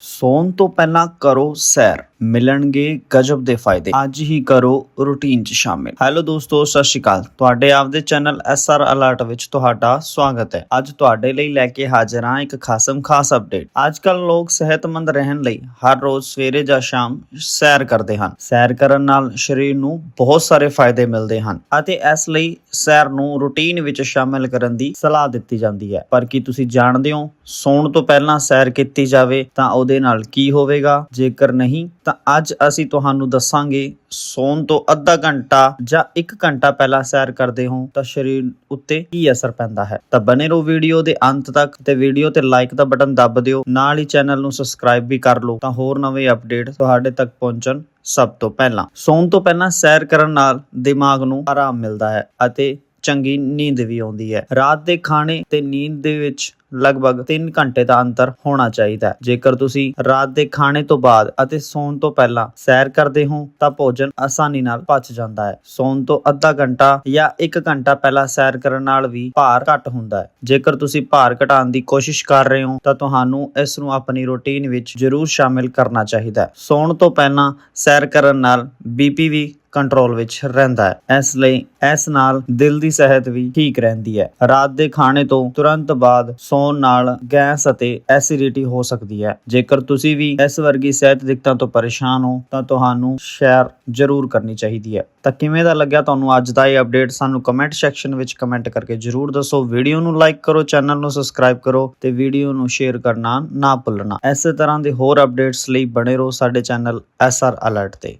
ਸੌਣ ਤੋਂ ਪਹਿਲਾਂ ਕਰੋ ਸੈਰ। ਮਿਲਣਗੇ ਗਜਬ ਦੇ ਫਾਇਦੇ। ਅੱਜ ਹੀ ਕਰੋ ਰੁਟੀਨ 'ਚ ਸ਼ਾਮਿਲ। ਹੈਲੋ ਦੋਸਤੋ, ਸਤਿ ਸ਼੍ਰੀ ਅਕਾਲ। ਤੁਹਾਡੇ ਆਪਦੇ ਚੈਨਲ ਐਸਆਰ ਅਲਰਟ ਵਿੱਚ ਤੁਹਾਡਾ ਸਵਾਗਤ ਹੈ। ਅੱਜ ਤੁਹਾਡੇ ਲਈ ਲੈ ਕੇ ਹਾਜ਼ਰ ਹਾਂ ਇੱਕ ਖਾਸਮ ਖਾਸ ਅਪਡੇਟ ਅੱਜ ਲੋਕ ਸਿਹਤਮੰਦ ਰਹਿਣ ਲਈ ਹਰ ਰੋਜ਼ ਸਵੇਰੇ ਜਾਂ ਸ਼ਾਮ ਸੈਰ ਕਰਦੇ ਹਨ। ਸੈਰ ਕਰਨ ਨਾਲ ਸਰੀਰ ਨੂੰ ਬਹੁਤ ਸਾਰੇ ਫਾਇਦੇ ਮਿਲਦੇ ਹਨ ਅਤੇ ਇਸ ਲਈ ਸੈਰ ਨੂੰ ਰੂਟੀਨ ਵਿੱਚ ਸ਼ਾਮਿਲ ਕਰਨ ਦੀ ਸਲਾਹ ਦਿੱਤੀ ਜਾਂਦੀ ਹੈ। ਪਰ ਕੀ ਤੁਸੀਂ ਜਾਣਦੇ ਹੋ, ਸੌਣ ਤੋਂ ਪਹਿਲਾਂ ਸੈਰ ਕੀਤੀ ਜਾਵੇ ਤਾਂ ਉਹਦੇ ਨਾਲ ਕੀ ਹੋਵੇਗਾ? ਜੇਕਰ ਨਹੀਂ ਤਾਂ ਅੱਜ ਅਸੀਂ ਤੁਹਾਨੂੰ ਦੱਸਾਂਗੇ ਸੌਣ ਤੋਂ ਅੱਧਾ ਘੰਟਾ ਜਾਂ 1 ਘੰਟਾ ਪਹਿਲਾਂ ਸੈਰ ਕਰਦੇ ਹੋ ਤਾਂ ਸਰੀਰ ਉੱਤੇ ਕੀ ਅਸਰ ਪੈਂਦਾ ਹੈ। ਤਾਂ ਬਨੇ ਰਹੋ ਵੀਡੀਓ ਦੇ ਅੰਤ ਤੱਕ ਤੇ ਵੀਡੀਓ ਤੇ ਲਾਈਕ ਦਾ ਬਟਨ ਦੱਬ ਦਿਓ। ਨਾਲ ਹੀ ਚੈਨਲ ਨੂੰ ਸਬਸਕ੍ਰਾਈਬ ਵੀ ਕਰ ਲਓ ਤਾਂ ਹੋਰ ਨਵੇਂ ਅਪਡੇਟ ਤੁਹਾਡੇ ਤੱਕ ਪਹੁੰਚਣ ਸਭ ਤੋਂ ਪਹਿਲਾਂ। ਸੌਣ ਤੋਂ ਪਹਿਲਾਂ ਸੈਰ ਕਰਨ ਨਾਲ ਦਿਮਾਗ ਨੂੰ ਆਰਾਮ ਮਿਲਦਾ ਹੈ ਅਤੇ ਚੰਗੀ ਨੀਂਦ ਵੀ ਆਉਂਦੀ ਹੈ। ਰਾਤ ਦੇ ਖਾਣੇ ਤੇ ਨੀਂਦ ਦੇ ਵਿੱਚ ਲਗਭਗ 3 ਘੰਟੇ ਦਾ ਅੰਤਰ ਹੋਣਾ ਚਾਹੀਦਾ ਹੈ। ਜੇਕਰ ਤੁਸੀਂ ਰਾਤ ਦੇ ਖਾਣੇ ਤੋਂ ਬਾਅਦ ਅਤੇ ਸੌਣ ਤੋਂ ਪਹਿਲਾਂ ਸੈਰ ਕਰਦੇ ਹੋ, ਤਾਂ ਭੋਜਨ ਆਸਾਨੀ ਨਾਲ ਪਚ ਜਾਂਦਾ ਹੈ। ਸੌਣ ਤੋਂ ਅੱਧਾ ਘੰਟਾ ਜਾਂ 1 ਘੰਟਾ ਪਹਿਲਾਂ ਸੈਰ ਕਰਨ ਨਾਲ ਵੀ ਭਾਰ ਘੱਟ ਹੁੰਦਾ ਹੈ। ਜੇਕਰ ਤੁਸੀਂ ਭਾਰ ਘਟਾਉਣ ਦੀ ਕੋਸ਼ਿਸ਼ ਕਰ ਰਹੇ ਹੋ, ਤਾਂ ਤੁਹਾਨੂੰ ਇਸ ਨੂੰ ਆਪਣੀ ਰੁਟੀਨ ਵਿੱਚ ਜ਼ਰੂਰ ਸ਼ਾਮਿਲ ਕਰਨਾ ਚਾਹੀਦਾ ਹੈ। ਸੌਣ ਤੋਂ ਪਹਿਲਾਂ ਸੈਰ ਕਰਨ ਨਾਲ ਬੀਪੀ ਵੀ ਕੰਟਰੋਲ ਵਿੱਚ ਰਹਿੰਦਾ ਹੈ। ਇਸ ਲਈ ਇਸ ਨਾਲ ਦਿਲ ਦੀ ਸਿਹਤ ਵੀ ਠੀਕ ਰਹਿੰਦੀ ਹੈ। ਰਾਤ ਦੇ ਖਾਣੇ ਤੋਂ ਤੁਰੰਤ ਬਾਅਦ ਸੌਣ ਨਾਲ ਗੈਸ ਅਤੇ ਐਸਿਡਿਟੀ ਹੋ ਸਕਦੀ ਹੈ। ਜੇਕਰ ਤੁਸੀਂ ਵੀ ਇਸ ਵਰਗੀ ਸਿਹਤ ਦਿੱਕਤਾਂ ਤੋਂ ਪਰੇਸ਼ਾਨ ਹੋ, ਤਾਂ ਤੁਹਾਨੂੰ ਸ਼ੇਅਰ ਜ਼ਰੂਰ ਕਰਨੀ ਚਾਹੀਦੀ ਹੈ। ਤਾਂ ਕਿਵੇਂ ਦਾ ਲੱਗਿਆ ਤੁਹਾਨੂੰ ਅੱਜ ਦਾ ਇਹ ਅਪਡੇਟ? ਸਾਨੂੰ ਕਮੈਂਟ ਸੈਕਸ਼ਨ ਵਿੱਚ ਕਮੈਂਟ ਕਰਕੇ ਜ਼ਰੂਰ ਦੱਸੋ। ਵੀਡੀਓ ਨੂੰ ਲਾਈਕ ਕਰੋ ਚੈਨਲ ਨੂੰ ਸਬਸਕ੍ਰਾਈਬ ਕਰੋ ਤੇ ਵੀਡੀਓ ਨੂੰ ਸ਼ੇਅਰ ਕਰਨਾ ਨਾ ਭੁੱਲਣਾ। ਇਸੇ ਤਰ੍ਹਾਂ ਦੇ ਹੋਰ ਅਪਡੇਟਸ ਲਈ ਬਣੇ ਰਹੋ ਸਾਡੇ ਚੈਨਲ ਐਸਆਰ ਅਲਰਟ ਤੇ।